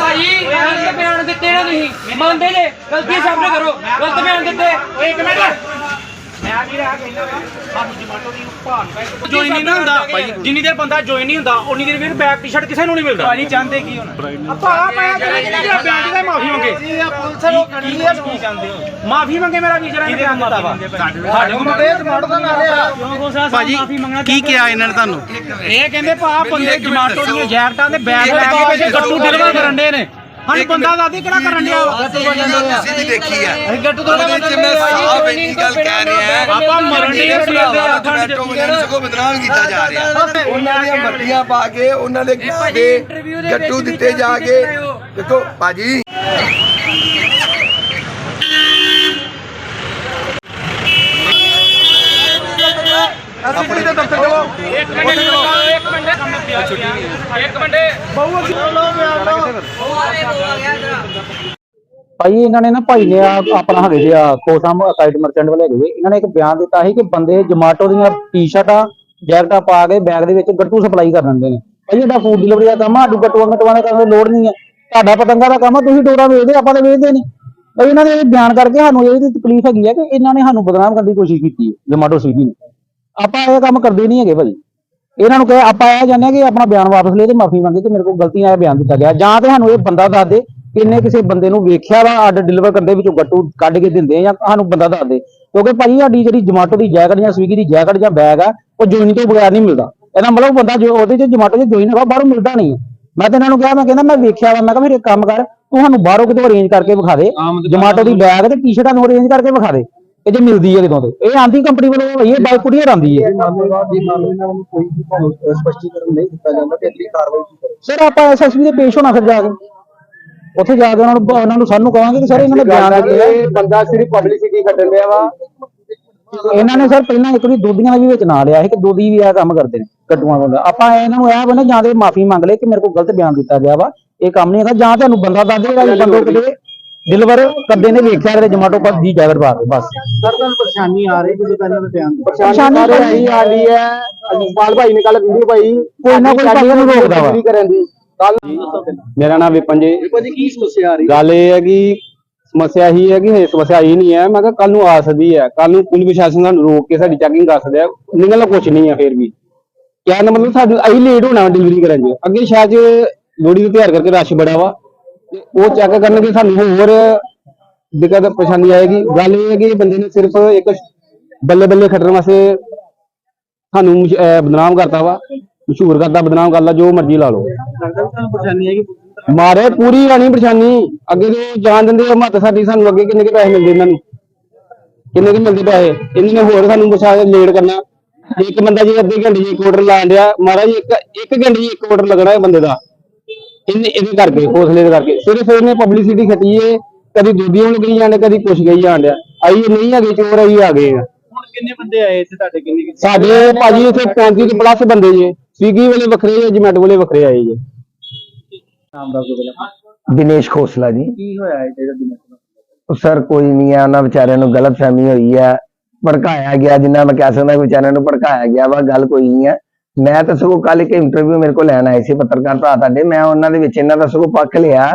ਭਾਈ, ਗਲਤ ਬਿਆਨ ਦਿੱਤੇ ਨਾ ਤੁਸੀਂ। ਮੰਨਦੇ ਜੇ। ਗਲਤੀ ਸਾਹਮਣੇ ਕਰੋ। ਗਲਤ ਬਿਆਨ ਦਿੱਤੇ। ਇੱਕ ਮਿੰਟ। ਮੈਂ ਵੀ ਰਹਾ ਕਹਿੰਦਾ ਸਾਨੂੰ ਜਮਾਟੋ ਦੀ ਭਾਨ ਜੋਇਨ ਨਹੀਂ ਨਾ ਹੁੰਦਾ ਜਿੰਨੀ ਦੇਰ ਬੰਦਾ ਜੋਇਨ ਨਹੀਂ ਹੁੰਦਾ ਉਨੀ ਦੇਰ ਫਿਰ ਬੈਕ ਟੀ-ਸ਼ਰਟ ਕਿਸੇ ਨੂੰ ਨਹੀਂ ਮਿਲਦਾ। ਭਾਜੀ ਚਾਹੁੰਦੇ ਕੀ ਹੁਣ? ਆਪਾਂ ਆ ਮੈਂ ਜਿਹੜਾ ਬਿਆਨ ਦਾ ਮਾਫੀ ਮੰਗੇ। ਪੁਲਿਸ ਨੂੰ? ਕੀ ਚਾਹੁੰਦੇ ਹੋ? ਮਾਫੀ ਮੰਗੇ ਮੇਰਾ ਵੀਜ਼ਾ ਨੇ ਬਿਆਨ ਦਿੱਤਾ ਵਾ। ਸਾਡੇ ਕੋਲ ਤੇ ਜਮਾਟੋ ਦਾ ਨਾ ਰਿਹਾ ਭਾਜੀ ਕੀ ਕਿਹਾ ਇਹਨਾਂ ਨੇ ਤੁਹਾਨੂੰ? ਇਹ ਕਹਿੰਦੇ ਭਾ ਬੰਦੇ ਜਮਾਟੋ ਦੀਆਂ ਜੈਕਟਾਂ ਦੇ ਬੈਗ ਲੈ ਕੇ ਗੱਟੂ ਡਿਲਵਰ ਕਰਨ ਦੇ ਨੇ। ਸਾਨੂੰ ਬੰਦਾ ਦਾਦੀ ਕਿਹੜਾ ਕਰਨ ਡਿਆ ਵਾ? ਤੁਸੀਂ ਵੀ ਦੇਖੀ ਹੈ ਅਸੀਂ ਗੱਟੂ ਤੋਂ ਉਹਦੇ ਵਿੱਚ ਮੈਂ ਸਾਫ਼ ਇੰਨੀ ਗੱਲ ਕਹਿ ਰਿਹਾ। ਆਪਾਂ ਮਰਨ ਦੀ ਸਵੇਰ ਦੇ ਅੱਖਾਂ ਜਮੈਟੋ ਵਾਲਿਆਂ ਨੂੰ ਸਗੋਂ ਬਦਨਾਮ ਕੀਤਾ ਜਾ ਰਿਹਾ। ਉਹਨਾਂ ਦੀਆਂ ਮੱਟੀਆਂ ਪਾ ਕੇ ਉਹਨਾਂ ਦੇ ਦੇ ਗੱਟੂ ਦਿੱਤੇ ਜਾ ਕੇ ਦੇਖੋ ਭਾਜੀ ਆਪਣੀ ਦੇ ਦਫ਼ਤਰ ਚਲੋ ਇੱਕ ਮਿੰਟ ਇੱਕ ਮਿੰਟ ਇੱਕ ਮਿੰਟ। ਭਾਈ ਇਹਨਾਂ ਨੇ ਨਾ ਭਾਈ ਨੇ ਆ- ਆਪਣਾ ਹੈਗੇ ਜੀ ਆ ਕੋਸਮ ਸਾਈਡ ਮਰਚੈਂਟ ਵਾਲੇ ਹੈਗੇ ਇਹਨਾਂ ਨੇ ਇੱਕ ਬਿਆਨ ਦਿੱਤਾ ਸੀ ਕਿ ਬੰਦੇ ਜਮਾਟੋ ਦੀਆਂ ਟੀ-ਸ਼ਰਟਾਂ ਜੈਕਟਾਂ ਪਾ ਕੇ ਬੈਗ ਦੇ ਵਿੱਚ ਗੱਟੂ ਸਪਲਾਈ ਕਰ ਦਿੰਦੇ ਨੇ। ਭਾਈ ਇਹਦਾ ਫੂਡ ਡਿਲੀਵਰੀ ਦਾ ਕੰਮ ਆ ਸਾਡੂ ਗੱਟੂਆਂ ਗਟੂਆਂ ਦਾ ਕਰਨ ਦੀ ਲੋੜ ਨਹੀਂ ਹੈ ਤੁਹਾਡਾ ਪਤੰਗਾ ਦਾ ਕੰਮ ਆ ਤੁਸੀਂ ਡੋਰਾ ਵੇਚਦੇ ਆਪਾਂ ਤਾਂ ਵੇਚਦੇ ਨਹੀਂ। ਭਾਈ ਇਹਨਾਂ ਨੇ ਇਹ ਬਿਆਨ ਕਰਕੇ ਸਾਨੂੰ ਇਹਦੀ ਤਕਲੀਫ ਹੈਗੀ ਹੈ ਕਿ ਇਹਨਾਂ ਨੇ ਸਾਨੂੰ ਬਦਨਾਮ ਕਰਨ ਦੀ ਕੋਸ਼ਿਸ਼ ਕੀਤੀ ਹੈ ਜਮਾਟੋ ਸੀਗੀ। ਨੇ ਆਪਾਂ ਇਹ ਕੰਮ ਕਰਦੇ ਨਹੀਂ ਹੈਗੇ ਭਾਈ। ਇਹਨਾਂ ਨੂੰ ਕਹੇ ਆਪਾਂ ਇਹ ਜਾਣਦੇ ਹਾਂ ਕਿ ਆਪਣਾ ਬਿਆਨ ਵਾਪਸ ਲੈ ਤੇ ਮਾਫੀ ਮੰਗੇ ਕਿ ਮੇਰੇ ਕੋਲ ਗਲਤੀਆਂ ਇਹ ਬਿਆਨ ਦਿੱਤਾ ਗਿਆ। ਜਾਂ ਤੇ ਸਾਨੂੰ ਇਹ ਬੰਦਾ ਦੱਸ ਦੇ ਕਿ ਇਹਨੇ ਕਿਸੇ ਬੰਦੇ ਨੂੰ ਵੇਖਿਆ ਵਾ ਆਰਡਰ ਡਿਲੀਵਰ ਕਰਦੇ ਵਿੱਚੋਂ ਗੱਟੂ ਕੱਢ ਕੇ ਦਿੰਦੇ ਆ ਜਾਂ ਸਾਨੂੰ ਬੰਦਾ ਦੱਸ ਦੇ। ਕਿਉਂਕਿ ਭਾਜੀ ਸਾਡੀ ਜਿਹੜੀ ਜਮਾਟੋ ਦੀ ਜੈਕਟ ਜਾਂ ਸਵੀਗੀ ਦੀ ਜੈਕਟ ਜਾਂ ਬੈਗ ਆ ਉਹ ਜੋਇਨ ਤੋਂ ਬਗੈਰ ਨਹੀਂ ਮਿਲਦਾ। ਇਹਦਾ ਮਤਲਬ ਬੰਦਾ ਜੋ ਉਹਦੇ ਚ ਜਮਾਟੋ ਚ ਜੋਇਨ ਹੈਗਾ ਬਾਹਰੋਂ ਮਿਲਦਾ ਨਹੀਂ। ਮੈਂ ਤੇ ਇਹਨਾਂ ਨੂੰ ਕਿਹਾ ਮੈਂ ਕਹਿੰਦਾ ਮੈਂ ਵੇਖਿਆ ਵਾ। ਮੈਂ ਕਿਹਾ ਫਿਰ ਇੱਕ ਕੰਮ ਕਰ ਤੂੰ ਸਾਨੂੰ ਬਾਹਰੋਂ ਕਿਤੇ ਅਰੇਂਜ ਕਰਕੇ ਵਿਖਾ ਦੇ। ਜਮਾਟੋ ਦੀ ਬੈਗ ਤੇ ਟੀ-ਸ਼ਰਟਾਂ ਨੂੰ ਅਰੇਂਜ ਕਰਕੇ ਵਿਖਾ ਦੇ। ਇਹ ਜੇ ਮਿਲਦੀ ਹੈ ਕਿਤੋਂ ਤੇ। ਇਹ ਆਂਦੀ ਕੰਪਨੀ ਵੱਲੋਂ ਇਹ ਬਾਈ ਕੁੜੀਆਂ ਆਂਦੀ ਹੈ ਸਪਸ਼ਟੀਕਰਨ ਨਹੀਂ ਦਿੱਤਾ ਜਾਂਦਾ ਤੇ ਅਗਲੀ ਕਾਰਵਾਈ ਕੀ ਕਰੇ ਸਰ, ਆਪਾਂ ਐਸਐਸਪੀ ਦੇ ਪੇਸ਼ ਹੋਣਾ ਫਿਰ ਜਾ ਕੇ। ਉੱਥੇ ਜਾ ਕੇ ਉਹਨਾਂ ਨੂੰ ਉਹਨਾਂ ਨੂੰ ਸਾਨੂੰ ਕਹਾਂਗੇ ਕਿ ਸਰ, ਇਹਨਾਂ ਨੇ ਬਿਆਨ ਦਿੱਤੇ। ਆ ਬੰਦਾ ਸਿਰਫ ਪਬਲਿਸਿਟੀ ਕੱਢਣ ਲਿਆ ਵਾ ਇਹਨਾਂ ਨੇ ਸਰ, ਪਹਿਲਾਂ ਇੱਕ ਵਾਰੀ ਦੋਧੀਆਂ ਦਾ ਵੀ ਵਿੱਚ ਨਾਂ ਲਿਆ ਸੀ ਕਿ ਦੋਧੀ ਵੀ ਇਹ ਕੰਮ ਕਰਦੇ ਨੇ ਕੱਟੂਆਂ ਕੋਲ ਆਪਾਂ ਇਹਨਾਂ ਨੂੰ ਇਹ ਬਣੇ ਜਾਂ ਤੇ ਮਾਫੀ ਮੰਗ ਲੈ ਕਿ ਮੇਰੇ ਕੋਲ ਗਲਤ ਬਿਆਨ ਦਿੱਤਾ ਗਿਆ ਵਾ। ਇਹ ਕੰਮ ਨਹੀਂ ਹੈਗਾ, ਜਾਂ ਤੁਹਾਨੂੰ ਬੰਦਾ ਦੱਸ ਦੇਗਾ ਕਿ ਬੰਦੇ ਕਿਤੇ ਡਿਲੀਵਰ ਕਰਦੇ ਨੇ ਵੇਖਿਆ ਕਿਤੇ ਜਮਾਟੋ ਪਰ ਦੀ ਪਾ ਕੇ ਬਸ। ਸਰ ਤੁਹਾਨੂੰ ਪਰੇਸ਼ਾਨੀ ਆ ਰਹੀ ਜਦੋਂ ਪਹਿਲਾਂ ਬਿਆਨ ਪਰੇਸ਼ਾਨੀ ਆ ਰਹੀ ਆ ਰਹੀ ਹੈ ਅਜੀਪਾਲ ਭਾਈ ਨੇ ਕੱਲ ਵੀਡੀਓ ਪਾਈ। ਕੋਈ ਨਾ ਕੋਈ ਭਾਈ ਨੂੰ ਰੋਕਦਾ ਵਾ। ਕਰਨ ਦੀ। ਕੱਲ ਮੇਰਾ ਨਾਮ ਵਿਪਨ ਜੀ। ਭਾਜੀ ਕੀ ਸਮੱਸਿਆ ਆ ਰਹੀ? ਗੱਲ ਇਹ ਹੈ ਕਿ ਸਮੱਸਿਆ ਹੀ ਹੈ ਕਿ ਇਹ ਸਮੱਸਿਆ ਹੀ ਨਹੀਂ ਹੈ। ਮੈਂ ਕਿਹਾ ਕੱਲ ਨੂੰ ਆ ਸਕਦੀ ਹੈ। ਕੱਲ ਨੂੰ ਪੁਲਿਸ ਪ੍ਰਸ਼ਾਸਨ ਸਾਨੂੰ ਰੋਕ ਕੇ ਸਾਡੀ ਚੈਕਿੰਗ ਕਰ ਸਕਦਾ ਹੈ ਨਿਕਲਣਾ ਕੁਝ ਨਹੀਂ ਹੈ ਫਿਰ ਵੀ। ਕਿਆ ਨਾ ਮਤਲਬ ਸਾਡੀ ਅਹੀਂ ਲੇਟ ਹੋਣਾ ਡਿਲੀਵਰੀ ਕਰਨ 'ਚ। ਅੱਗੇ ਸ਼ਾਇਦ ਲੋੜੀ ਨੂੰ ਤਿਆਰ ਕਰਕੇ ਰਸ਼ ਬੜਾ ਵਾ। ਤੇ ਉਹ ਚੈੱਕ ਕਰਨਗੇ ਸਾਨੂੰ ਹੋਰ ਦਿੱਕਤ ਪਰੇਸ਼ਾਨੀ ਆਏਗੀ। ਗੱਲ ਇਹ ਹੈ ਕਿ ਬੰਦੇ ਨੇ ਸਿਰਫ ਇੱਕ ਬੱਲੇ ਬੱਲੇ ਖੱਟਣ ਵਾਸਤੇ ਸਾਨੂੰ ਬਦਨਾਮ ਕਰਤਾ ਵਾ। ਮਸ਼ਹੂਰ ਕਰਦਾ ਬਦਨਾਮ ਕਰਦਾ ਜੋ ਮਰਜ਼ੀ ਲਾ ਲਓ। ਲੱਗਦਾ ਮਾਰੇ ਪੂਰੀ ਰਾਣੀ ਪਰੇਸ਼ਾਨੀ। ਅੱਗੇ ਤੋਂ ਜਾਣ ਦਿੰਦੇ ਆ ਮੱਤ ਸਾਡੀ ਸਾਨੂੰ ਅੱਗੇ ਕਿੰਨੇ ਕੇ ਪੈਸੇ ਮਿਲਦੇ ਇਹਨਾਂ ਨੂੰ? ਕਿੰਨੇ ਕੇ ਮਿਲਦੇ ਪੈਸੇ? ਇਹਨਾਂ ਨੇ ਹੋਰ ਸਾਨੂੰ ਬਸਾ ਲੇਟ ਕਰਨਾ। ਇੱਕ ਬੰਦਾ ਜੀ ਅੱਧੇ ਘੰਟੇ ਦੀ ਇੱਕ ਆਰਡਰ ਲਾਣ ਡਿਆ, ਮਹਾਰਾਜ, ਇੱਕ ਇੱਕ ਘੰਟੇ 'ਚ ਇੱਕ ਆਰਡਰ ਲੱਗਣਾ ਹੈ ਬੰਦੇ ਦਾ। ਇਹਨੇ ਇਹਦੇ ਕਰਕੇ ਹੌਸਲੇ ਦੇ ਕਰਕੇ। ਸਿਰਫ ਇਹਨੇ ਪਬਲਿਸਿਟੀ ਖੱਟੀ ਏ ਕਦੀ ਦੂਜੀਆਂ ਨੂੰ ਗਈ ਜਾਂਦੇ ਕਦੀ ਕੁਛ ਗਈ ਡਿਆ ਆਈ ਨਹੀਂ ਹੈਗੇ ਚੋਰ ਆਈ ਆ ਗਏ ਆ। ਹੁਣ ਕਿੰਨੇ ਬੰਦੇ ਆਏ ਇੱਥੇ ਤੁਹਾਡੇ ਕਿੰਨੇ ਸਾਡੇ ਭਾਜੀ ਇੱਥੇ 35 ਤੋਂ ਪਲੱਸ ਬੰਦੇ ਜੇ ਸਵੀਗੀ ਵਾਲੇ ਵੱਖਰੇ ਜੇ ਜਮੈਟੋ ਵਾਲੇ ਵੱਖਰੇ ਆਏ ਜੇ। ਨਾਮ ਦੱਸ ਦਿਓ ਪਹਿਲਾਂ। ਦਿਨੇਸ਼ ਖੋਸਲਾ ਜੀ। ਕੀ ਹੋਇਆ ਹੈ ਜਿਹੜਾ ਦਿਨ ਉਹ ਸਰ ਕੋਈ ਨਹੀਂ ਹੈ ਉਹਨਾਂ ਵਿਚਾਰਿਆਂ ਨੂੰ ਗਲਤ ਫਹਿਮੀ ਹੋਈ ਹੈ ਭੜਕਾਇਆ ਗਿਆ ਜਿੰਨਾ ਮੈਂ ਕਹਿ ਸਕਦਾ ਵਿਚਾਰਿਆਂ ਨੂੰ ਭੜਕਾਇਆ ਗਿਆ ਵਾ ਗੱਲ ਕੋਈ ਨਹੀਂ ਹੈ ਮੈਂ ਤਾਂ ਸਗੋਂ ਕੱਲ ਇੱਕ ਇੰਟਰਵਿਊ ਮੇਰੇ ਕੋਲ ਲੈਣ ਆਏ ਸੀ ਪੱਤਰਕਾਰ ਭਰਾ ਤੁਹਾਡੇ, ਮੈਂ ਉਹਨਾਂ ਦੇ ਵਿੱਚ ਇਹਨਾਂ ਦਾ ਸਗੋਂ ਪੱਖ ਲਿਆ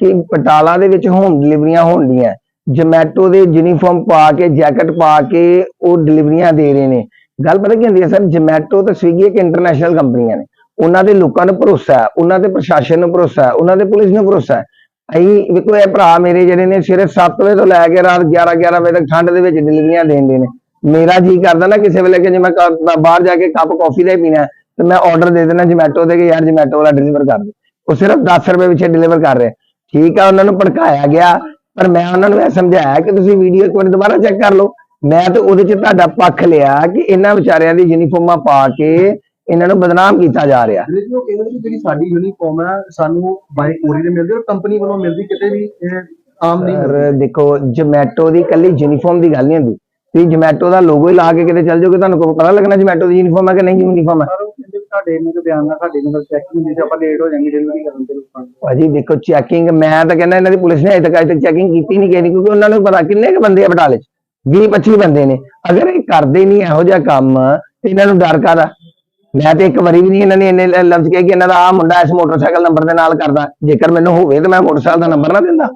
ਕਿ ਪਟਾਲਾ ਦੇ ਵਿੱਚ ਹੋਮ ਡਿਲੀਵਰੀਆਂ ਹੋਣਗੀਆਂ। ਜਮੈਟੋ ਦੇ ਯੂਨੀਫਾਰਮ ਪਾ ਕੇ ਜੈਕਟ ਪਾ ਕੇ ਉਹ ਡਿਲੀਵਰੀਆਂ ਦੇ ਰਹੇ ਨੇ। ਗੱਲ ਪਤਾ ਕੀ ਹੁੰਦੀ ਹੈ ਸਰ ਜਮੈਟੋ ਤੇ ਸਵੀਗੀ ਇੱਕ ਇੰਟਰਨੈਸ਼ਨਲ ਕੰਪਨੀਆਂ ਨੇ। ਉਹਨਾਂ ਦੇ ਲੋਕਾਂ ਨੂੰ ਭਰੋਸਾ ਹੈ, ਉਹਨਾਂ ਦੇ ਪ੍ਰਸ਼ਾਸਨ ਨੂੰ ਭਰੋਸਾ ਹੈ, ਉਹਨਾਂ ਦੇ ਪੁਲਿਸ ਨੂੰ ਭਰੋਸਾ ਹੈ। ਅਸੀਂ ਵੇਖੋ ਇਹ ਭਰਾ ਮੇਰੇ ਜਿਹੜੇ ਨੇ ਸਵੇਰੇ 7 ਵਜੇ ਤੋਂ ਲੈ ਕੇ ਰਾਤ 11 11 ਵਜੇ ਤੱਕ ਠੰਡ ਦੇ ਵਿੱਚ ਡਿਲੀਵਰੀਆਂ ਦੇਂਦੇ ਨੇ। ਮੇਰਾ ਜੀ ਕਰਦਾ ਨਾ ਕਿਸੇ ਵੇਲੇ ਕਿ ਜੇ ਮੈਂ ਬਾਹਰ ਜਾ ਕੇ ਕੱਪ ਕਾਫੀ ਦਾ ਹੀ ਪੀਣਾ ਤੇ ਮੈਂ ਆਰਡਰ ਦੇ ਦੇਣਾ ਜਮੈਟੋ ਤੇ ਕਿ ਯਾਰ ਜਮੈਟੋ ਵਾਲਾ ਡਿਲੀਵਰ ਕਰ ਦੇ। ਉਹ ਸਿਰਫ 10 ਰੁਪਏ ਵਿੱਚ ਡਿਲੀਵਰ ਕਰ ਰਿਹਾ। ਠੀਕ ਆ ਉਹਨਾਂ ਨੂੰ ਭੜਕਾਇਆ ਗਿਆ ਪਰ ਮੈਂ ਉਹਨਾਂ ਨੂੰ ਇਹ ਸਮਝਾਇਆ ਕਿ ਤੁਸੀਂ ਵੀਡੀਓ ਇੱਕ ਵਾਰ ਦੁਬਾਰਾ ਚੈੱਕ ਕਰ ਲਓ। ਮੈਂ ਤਾਂ ਉਹਦੇ 'ਚ ਤੁਹਾਡਾ ਪੱਖ ਲਿਆ ਕਿ ਇਹਨਾਂ ਵਿਚਾਰਿਆਂ ਦੀ ਯੂਨੀਫਾਰਮਾਂ ਪਾ ਕੇ ਇਹਨਾਂ ਨੂੰ ਬਦਨਾਮ ਕੀਤਾ ਜਾ ਰਿਹਾ। ਜਿਹੜੇ ਉਹ ਕਹਿੰਦੇ ਨੇ ਕਿ ਜਿਹੜੀ ਸਾਡੀ ਯੂਨੀਫਾਰਮ ਹੈ ਸਾਨੂੰ ਬਾਈ ਕੋਰੀ ਦੇ ਮਿਲਦੀ ਔਰ ਕੰਪਨੀ ਵੱਲੋਂ ਮਿਲਦੀ ਕਿਤੇ ਵੀ ਇਹ ਆਮ ਨਹੀਂ ਮਿਲਦੀ। ਪਰ ਦੇਖੋ ਜਮੈਟੋ ਦੀ ਕੱਲੀ ਯੂਨੀਫਾਰਮ ਦੀ ਗੱਲ ਨਹੀਂ ਹੁੰਦੀ। ਤੁਸੀਂ ਜਮੈਟੋ ਦਾ ਲੋਗੋ ਹੀ ਲਾ ਕੇ ਕਿਤੇ ਚੱਲ ਜਾਓਗੇ ਤੁਹਾਨੂੰ ਕੋਈ ਪਤਾ ਲੱਗਣਾ ਜਮੈਟੋ ਦੀ ਯੂਨੀਫਾਰਮ ਹੈ ਕਿ ਨਹੀਂ ਯੂਨੀਫਾਰਮ ਹੈ? ਪਰ ਉਹ ਕਹਿੰਦੇ ਵੀ ਤੁਹਾਡੇ ਇਹਨਾਂ ਦੇ ਬਿਆਨ ਨਾਲ ਸਾਡੇ ਨਾਲ ਚੈੱਕ ਹੁੰਦੀ ਤੇ ਆਪਾਂ ਲੇਟ ਹੋ ਜਾਾਂਗੇ ਡਿਲੀਵਰੀ ਕਰਨ ਤੇ ਲੋਕਾਂ ਨੂੰ। ਭਾਜੀ ਦੇਖੋ ਚੈਕਿੰਗ ਮੈਂ ਤਾਂ ਕਹਿੰਦਾ ਇਹਨਾਂ ਦੀ ਪੁਲਿਸ ਨੇ ਅਜੇ ਤੱਕ ਅਜੇ ਤੱਕ ਚੈਕਿੰਗ ਕੀਤੀ ਨਹੀਂ ਕਿਉਂਕਿ ਉਹਨਾਂ ਨੂੰ ਪਤਾ ਕਿੰਨੇ ਕੁ ਬੰਦੇ ਆ ਬਟਾਲੇ 'ਚ 20 25 ਬੰਦੇ ਨੇ। ਅਗਰ ਇਹ ਕਰਦੇ ਨਹੀਂ ਇਹੋ ਜਿਹਾ ਕੰਮ ਤੇ ਇਹਨਾਂ ਨੂੰ ਡਰ ਕਾਹਦਾ? ਮੈਂ ਤੇ ਇੱਕ ਵਾਰੀ ਵੀ ਨਹੀਂ ਇਹਨਾਂ ਨੇ ਇੰਨੇ ਲ- ਲਫ਼ਜ਼ ਕਹੇ ਕਿ ਇਹਨਾਂ ਦਾ ਆ ਮੁੰਡਾ ਇਸ ਮੋਟਰਸਾਈਕਲ ਨੰਬਰ ਦੇ ਨਾਲ ਕਰਦਾ। ਜੇਕਰ ਮੈਨੂੰ ਹੋਵੇ ਤਾਂ ਮੈਂ ਮੋਟਰਸਾਈਕਲ ਦਾ ਨੰਬਰ ਨਾ ਦਿੰਦਾ।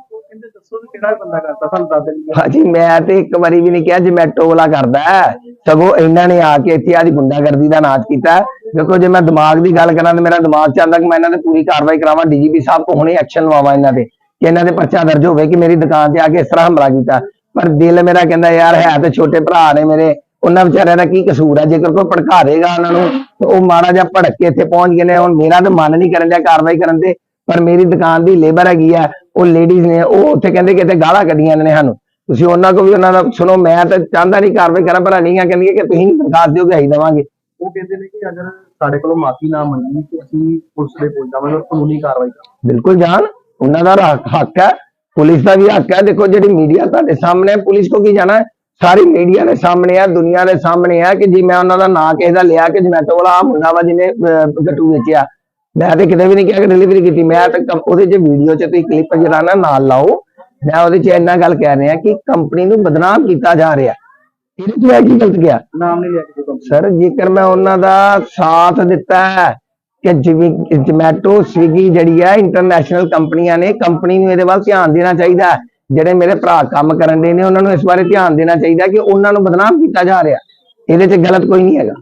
ਹਾਂਜੀ, ਮੈਂ ਤੇ ਇੱਕ ਵਾਰੀ ਵੀ ਨਹੀਂ ਕਿਹਾ ਜਮੈਟੋ ਵਾਲਾ ਕਰਦਾ ਹੈ। ਸਗੋਂ ਇਹਨਾਂ ਨੇ ਆ ਕੇ ਇੱਥੇ ਆਦੀ ਗੁੰਡਾਗਰਦੀ ਦਾ ਨਾਚ ਕੀਤਾ। ਦੇਖੋ, ਜੇ ਮੈਂ ਦਿਮਾਗ ਦੀ ਗੱਲ ਕਰਾਂ ਤੇ ਮੇਰਾ ਦਿਮਾਗ ਚਾਹੁੰਦਾ ਕਿ ਮੈਂ ਇਹਨਾਂ ਤੇ ਪੂਰੀ ਕਾਰਵਾਈ ਕਰਾਵਾਂ, ਡੀਜੀਪੀ ਸਾਹਿਬ ਕੋ ਹੁਣੇ ਐਕਸ਼ਨ ਲਵਾਵਾਂ ਇਹਨਾਂ ਤੇ, ਕਿ ਇਹਨਾਂ ਦੇ ਪਰਚਾ ਦਰਜ ਹੋਵੇ ਕਿ ਮੇਰੀ ਦੁਕਾਨ ਤੇ ਆ ਕੇ ਇਸ ਤਰ੍ਹਾਂ ਹਮਲਾ ਕੀਤਾ। ਪਰ ਦਿਲ ਮੇਰਾ ਕਹਿੰਦਾ, ਯਾਰ, ਹੈ ਤੇ ਛੋਟੇ ਭਰਾ ਨੇ ਮੇਰੇ, ਉਹਨਾਂ ਵਿਚਾਰਿਆਂ ਦਾ ਕੀ ਕਸੂਰ ਹੈ? ਜੇਕਰ ਕੋਈ ਭੜਕਾ ਦੇਗਾ ਉਹਨਾਂ ਨੂੰ, ਤੇ ਉਹ ਮਾੜਾ ਜਿਹਾ ਭੜਕ ਕੇ ਇੱਥੇ ਪਹੁੰਚ ਗਏ ਨੇ। ਹੁਣ ਮੇਰਾ ਤਾਂ ਮਨ ਨਹੀਂ ਕਰਨ ਦਿਆ ਕਾਰਵਾਈ ਕਰਨ ਤੇ, ਪਰ ਮੇਰੀ ਦੁਕਾਨ ਦੀ ਲੇਬਰ ਹੈਗੀ ਆ ਉਹ ਲੇਡੀਜ਼ ਨੇ ਉਹ ਉੱਥੇ ਕਹਿੰਦੇ ਕਿ ਇੱਥੇ ਗਾਲਾਂ ਕੱਢੀਆਂ ਨੇ ਸਾਨੂੰ। ਤੁਸੀਂ ਉਹਨਾਂ ਕੋ ਵੀ ਉਹਨਾਂ ਦਾ ਸੁਣੋ ਮੈਂ ਤਾਂ ਚਾਹੁੰਦਾ ਨਹੀਂ ਕਾਰਵਾਈ ਕਰਾਂ ਪਰ ਨਹੀਂ ਆ ਕਹਿੰਦੀ ਕਿ ਤੁਸੀਂ ਦਰਖਾਸਤ ਦਿਓਗੇ ਅਸੀਂ ਦੇਵਾਂਗੇ। ਉਹ ਕਹਿੰਦੇ ਨੇ ਕਿ ਅਗਰ ਸਾਡੇ ਕੋਲੋਂ ਮਾਫੀ ਨਾ ਮੰਗੀ ਤੇ ਅਸੀਂ ਪੁਲਿਸ ਦੇ ਕੋਲ ਜਾਵਾਂਗੇ ਔਰ ਕਾਨੂੰਨੀ ਕਾਰਵਾਈ ਕਰਾਂਗੇ। ਬਿਲਕੁਲ ਜਾਣ ਉਹਨਾਂ ਦਾ ਹੱਕ ਹੈ ਪੁਲਿਸ ਦਾ ਵੀ ਹੱਕ ਹੈ। ਦੇਖੋ ਜਿਹੜੀ ਮੀਡੀਆ ਤੁਹਾਡੇ ਸਾਹਮਣੇ ਹੈ ਪੁਲਿਸ ਕੋ ਕੀ ਜਾਣਾ ਸਾਰੀ ਮੀਡੀਆ ਦੇ ਸਾਹਮਣੇ ਹੈ ਦੁਨੀਆ ਦੇ ਸਾਹਮਣੇ ਹੈ ਕਿ ਜੀ ਮੈਂ ਉਹਨਾਂ ਦਾ ਨਾਂ ਕਿਸੇ ਦਾ ਲਿਆ ਕਿ ਜਮੈਟੋ ਵਾਲਾ ਆਹ ਮੁੰਡਾ ਵਾ ਜਿਹਨੇ ਗੱਟੂ ਵੇਚਿਆ। ਮੈਂ ਤੇ ਕਿਤੇ ਵੀ ਨਹੀਂ ਕਿਹਾ ਕਿ ਡਿਲੀਵਰੀ ਕੀਤੀ। ਮੈਂ ਤਾਂ ਉਹਦੇ ਚ ਵੀਡੀਓ ਚ ਤੁਸੀਂ ਕਲਿੱਪ ਜਿਹੜਾ ਨਾ ਨਾਲ ਲਾਓ। ਮੈਂ ਉਹਦੇ ਚ ਇੰਨਾ ਗੱਲ ਕਹਿ ਰਿਹਾ ਕਿ ਕੰਪਨੀ ਨੂੰ ਬਦਨਾਮ ਕੀਤਾ ਜਾ ਰਿਹਾ। ਇਹਦੇ ਚ ਮੈਂ ਕੀ ਗਲਤ ਗਿਆ ਨਾਮ ਨਹੀਂ ਲਿਆ ਕਿਸੇ ਕੰਪਨੀ ਸਰ ਜੇਕਰ ਮੈਂ ਉਹਨਾਂ ਦਾ ਸਾਥ ਦਿੱਤਾ ਹੈ ਕਿ ਜਮੈਟੋ ਸਵਿਗੀ ਜਿਹੜੀ ਹੈ ਇੰਟਰਨੈਸ਼ਨਲ ਕੰਪਨੀਆਂ ਨੇ ਕੰਪਨੀ ਨੂੰ ਇਹਦੇ ਵੱਲ ਧਿਆਨ ਦੇਣਾ ਚਾਹੀਦਾ ਹੈ। ਜਿਹੜੇ ਮੇਰੇ ਭਰਾ ਕੰਮ ਕਰਨ ਦੇ ਨੇ ਉਹਨਾਂ ਨੂੰ ਇਸ ਬਾਰੇ ਧਿਆਨ ਦੇਣਾ ਚਾਹੀਦਾ ਕਿ ਉਹਨਾਂ ਨੂੰ ਬਦਨਾਮ ਕੀਤਾ ਜਾ ਰਿਹਾ। ਇਹਦੇ 'ਚ ਗਲਤ ਕੋਈ ਨਹੀਂ ਹੈਗਾ।